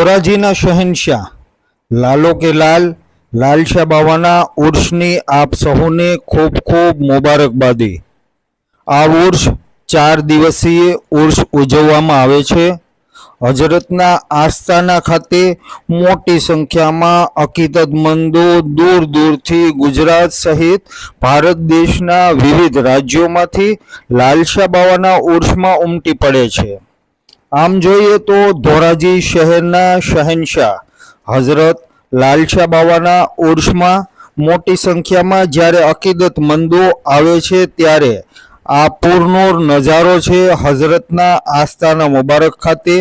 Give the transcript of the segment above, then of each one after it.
ધોરાજીના શહેનશાહ, લાલો કે લાલ, લાલશાહ બાવાના ઉર્ષની આપ સહુને ખૂબ ખૂબ મુબારકબાદી. આ ઉર્ષ ચાર દિવસીય ઉર્ષ ઉજવવામાં આવે છે. હજરતના આસ્થાના ખાતે મોટી સંખ્યામાં અકીદતમંદો દૂર દૂરથી ગુજરાત સહિત ભારત દેશના વિવિધ રાજ્યોમાંથી લાલશા બાવાના ઉર્ષમાં ઉમટી પડે છે. આમ જોઈએ તો ધોરાજી શહેરના શહેનશાહ, હઝરત લાલશાહ બાવાના ઉર્ષમાં મોટી સંખ્યામાં જ્યારે અકીદત મંદો આવે છે ત્યારે આ પૂરનો નજારો છે હઝરતના આસ્થાના મુબારક ખાતે.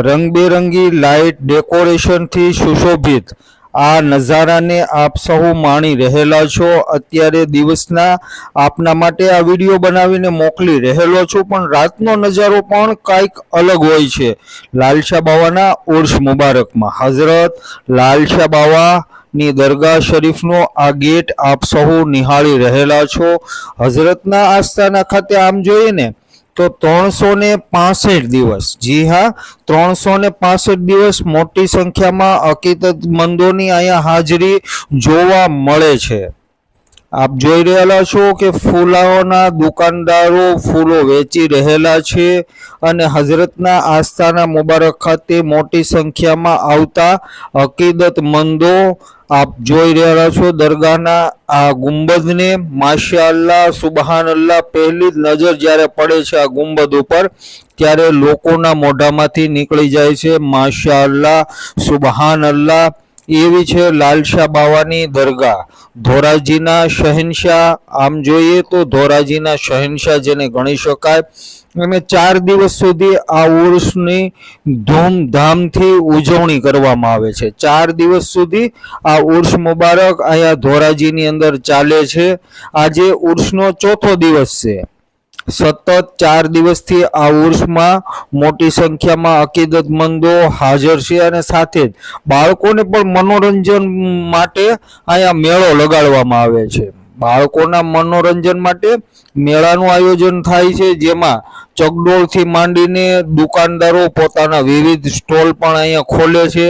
રંગબેરંગી લાઇટ ડેકોરેશનથી સુશોભિત આ નજારાને આપ સૌ માણી રહેલા છો. અત્યારે દિવસના આપના માટે આ વીડિયો બનાવીને મોકલી રહેલો છું, પણ રાતનો નજારો પણ કાંઈક અલગ હોય છે. લાલશાહ બાવાના ઉર્ષ મુબારકમાં. હઝરત લાલશાહ બાવા ની દરગાહ શરીફનો આ ગેટ આપ સહુ નિહાળી રહેલા છો. હઝરતના આસ્થાના ખાતે આમ જોઈએ ને તો ત્રણસો ને પાસઠ દિવસ. જી હા ત્રણસો ને પાસઠ દિવસ મોટી સંખ્યામાં અકીદતમંદોની અહીંયા હાજરી જોવા મળે છે. આપ જોઈ રહેલા છો કે ફૂલાઓના દુકાનદારો ફૂલો વેચી રહેલા છે અને હઝરતના આસ્થાના મુબારક ખાતે મોટી સંખ્યામાં આવતા અકીદતમંદો આપ જોઈ રહ્યા છો. દરગાહના આ ગુંબદને સુબહાન અલ્લાહ પહેલી જ નજર જ્યારે પડે છે આ ગુંબદ ઉપર, ત્યારે લોકોના મોઢામાંથી નીકળી જાય છે. માશા અલ્લાહ સુબહાન અલ્લાહ એવી છે લાલશા બાવાની દરગાહ. ધોરાજીના શહેનશાહ, આમ જોઈએ તો ધોરાજીના શહેનશાહ જેને ગણી શકાય અને ચાર દિવસ સુધી આ ઉર્ષની ધૂમધામથી ઉજવણી કરવામાં આવે છે. ચાર દિવસ સુધી આ ઉર્ષ મુબારક અહીંયા ધોરાજીની અંદર ચાલે છે. આજે ઉર્ષનો ચોથો દિવસ છે. સતત ચાર દિવસથી આ ઉર્સમાં મોટી સંખ્યામાં અકીદતમંદો હાજર છે અને સાથે જ બાળકોને પણ મનોરંજન માટે અહીંયા મેળો લગાડવામાં આવે છે. બાળકોના મનોરંજન માટે મેળાનું આયોજન થાય છે, જેમાં ચકડોળથી માંડીને દુકાનદારો પોતાના વિવિધ સ્ટોલ પણ અહીંયા ખોલે છે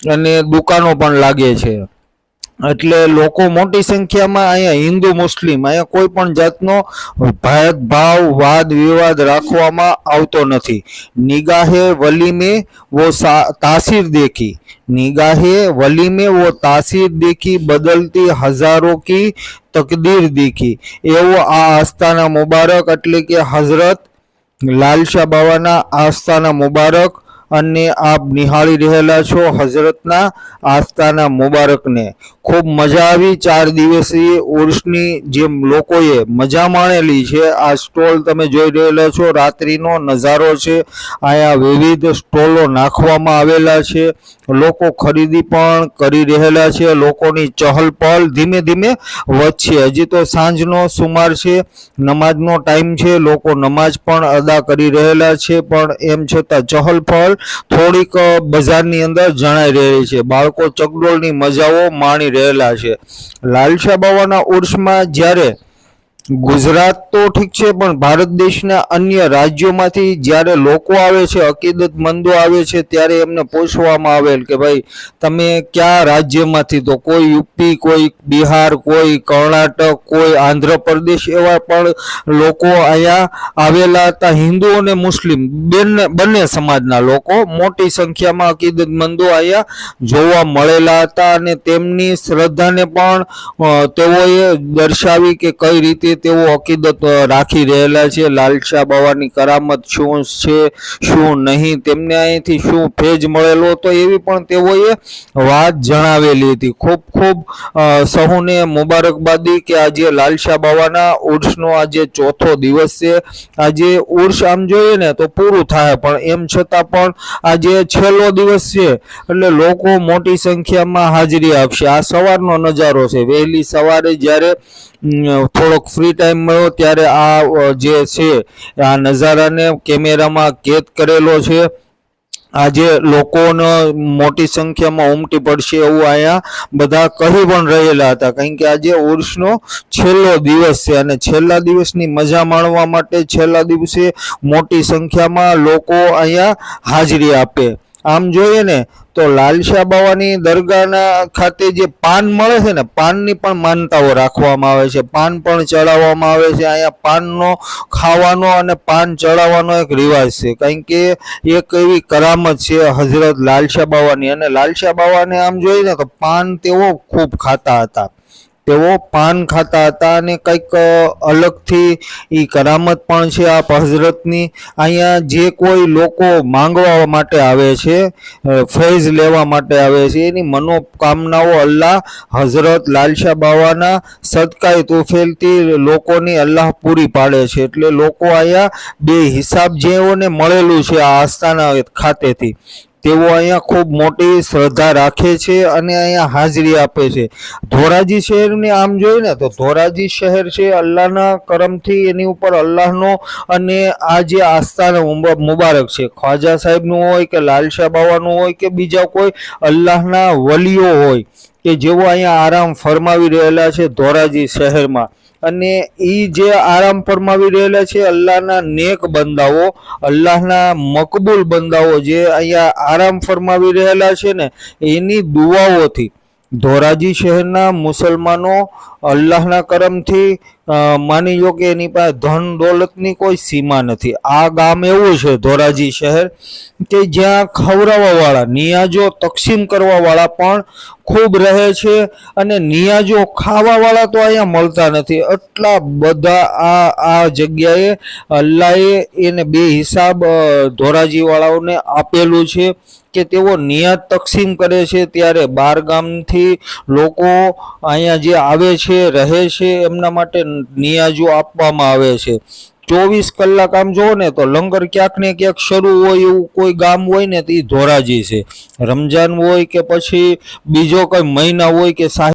અને દુકાનો પણ લાગે છે. એટલે લોકો મોટી સંખ્યામાં અહીંયા હિન્દુ, મુસ્લિમ, અહીંયા કોઈ પણ જાતનો ભારત ભાવ વાદ, વિવાદ રાખવામાં આવતો નથી. નિગાહે વલીમે વો તાસીર દેખી. નિગાહે વલી મેં વો તાસીર દેખી બદલતી હજારો કી તકદીર દેખી. એવો આ આસ્થાના મુબારક એટલે કે હઝરત લાલશા બાવાના આસ્થાના મુબારક અને આપ નિહાળી રહેલા છો હઝરતના આસ્થાના મુબારકને. ખૂબ મજા આવી ચાર દિવસીય ઉર્ષની જેમ લોકોએ મજા માણેલી છે. આ સ્ટોલ તમે જોઈ રહેલા છો, રાત્રિનો નજારો છે. અહીંયા વિવિધ સ્ટોલો નાખવામાં આવેલા છે. લોકો ખરીદી પણ કરી રહેલા છે. લોકોની ચહલ પહલ ધીમે ધીમે વધશે. હજી તો સાંજનો સુમાર છે, નમાજનો ટાઈમ છે. લોકો નમાજ પણ અદા કરી રહેલા છે. પણ એમ છતાં ચહલ પહલ થોડીક બજારની અંદર જણાઈ રહી છે. બાળકો ચકડોળની મજાઓ માણી રહેલા છે. લાલશા બાવાના ઉર્ષમાં જ્યારે ગુજરાત તો ઠીક છે, પણ ભારત દેશના અન્ય રાજ્યોમાંથી જ્યારે લોકો આવે છે અકીદતમંદો આવે છે, ત્યારે એમને પૂછવામાં આવેલ કે ભાઈ, તમે કયા રાજ્યમાંથી? તો કોઈ યુપી, કોઈ બિહાર, કોઈ કર્ણાટક, કોઈ આંધ્રપ્રદેશ એવા પણ લોકો અહીંયા આવેલા હતા, હિન્દુ અને મુસ્લિમ બંને બંને સમાજના લોકો મોટી સંખ્યામાં અકીદતમંદો અહીંયા જોવા મળેલા હતા અને તેમની શ્રદ્ધાને પણ તેઓએ દર્શાવી કે કઈ રીતે તેઓ અકીદત રાખી રહેલા છે. લાલશાહ બાવાની કરામત શું છે, શું નહીં, તેમને અહીંથી શું ફેજ મળેલો હતો એવી પણ તેઓએ વાત જણાવેલી હતી. ખૂબ ખૂબ સહુને મુબારકબાદી કે આજે લાલશાહ બાવાના ઉર્ષનો આજે ચોથો દિવસ છે. આજે ઉર્ષ આમ જોઈએ ને તો પૂરું થાય, પણ એમ છતાં પણ આજે છેલ્લો દિવસ છે એટલે લોકો મોટી સંખ્યામાં હાજરી આપશે. આ સવારનો નજારો છે. વહેલી સવારે જ્યારે થોડોક ફ્રી ટાઈમ મળ્યો ત્યારે આ જે છે, આ નજારાને કેમેરામાં કેદ કરેલો છે. આજે લોકોનો મોટી સંખ્યામાં ઉમટી પડશે એવું અહીંયા બધા કહી પણ રહેલા હતા. કારણ કે આજે ઉર્ષનો છેલ્લો દિવસ છે અને છેલ્લા દિવસની મજા માણવા માટે છેલ્લા દિવસે મોટી સંખ્યામાં લોકો અહીંયા હાજરી આપે. આમ જોઈએ ને, તો લાલશા બાવાની દરગાહના ખાતે જે પાન મળે છે ને, પાનની પણ માનતાઓ રાખવામાં આવે છે. પાન પણ ચડાવવામાં આવે છે. અહીંયા પાનનો ખાવાનો અને પાન ચડાવવાનો એક રિવાજ છે. કારણ કે એક એવી કરામત છે હઝરત લાલશા બાવાની. અને લાલશા બાવાને આમ જોઈએ ને, તો પાન તેઓ ખૂબ ખાતા હતા. તેઓ પાન ખાતા હતા અને કંઈક અલગથી એ કરામત પણ છે આ હઝરતની. અહીંયા જે કોઈ લોકો માંગવા માટે આવે છે ફૈઝ લેવા માટે આવે છે, એની મનોકામનાઓ અલ્લાહ હઝરત લાલશા બાવાના સદકાએ તોફેલથી લોકોની અલ્લાહ પૂરી પાડે છે. એટલે લોકો અહીંયા બે હિસાબ જેઓને મળેલું છે આ આસ્થાના ખાતેથી. તેઓ અહીંયા ખૂબ મોટી શ્રદ્ધા રાખે છે અને અહીંયા હાજરી આપે છે. ધોરાજી શહેરની આમ જોઈએ ને, તો ધોરાજી શહેર છે અલ્લાહના કરમથી એની ઉપર અલ્લાહનો અને આ જે આસ્થાનો મુબારક છે. ખ્વાજા સાહેબનું હોય કે લાલશા બાવાનું હોય કે બીજા કોઈ અલ્લાહના વલીઓ હોય કે જેઓ અહીંયા આરામ ફરમાવી રહેલા છે ધોરાજી શહેરમાં. અને એ જે આરામ ફરમાવી રહેલા છે, અલ્લાહના નેક બંદાઓ, અલ્લાહના મકબૂલ બંદાઓ જે અહીંયા આરામ ફરમાવી રહેલા છે ને, એની દુઆઓથી. ધોરાજી શહેરના મુસલમાનો અલ્લાહના કરમથી માની લો કે એની પાસે ધન દોલતની કોઈ સીમા નથી. આ ગામ એવું છે ધોરાજી શહેર કે જ્યાં ખવડાવવાવાળા, નિયાજો તકસીમ કરવાવાળા પણ ખૂબ રહે છે અને નિયાજો ખાવાવાળા તો અહીંયા મળતા નથી. એટલા બધા આ આ જગ્યાએ અલ્લાહે એને બે હિસાબ ધોરાજીવાળાઓને આપેલું છે. કે તેઓ નિયત તકસીમ કરે છે ત્યારે બાર ગામથી લોકો અહીંયા જે આવે છે, રહે છે, એમના માટે નિયાજો આપવામાં આવે છે. ચોવીસ કલાક આમ જુઓ ને તો લંગર ક્યાંક ને ક્યાંક શરૂ હોય એવું કોઈ ગામ હોય ને તો એ ધોરાજી છે. રમજાન હોય કે પછી બીજો કોઈ મહિના હોય કે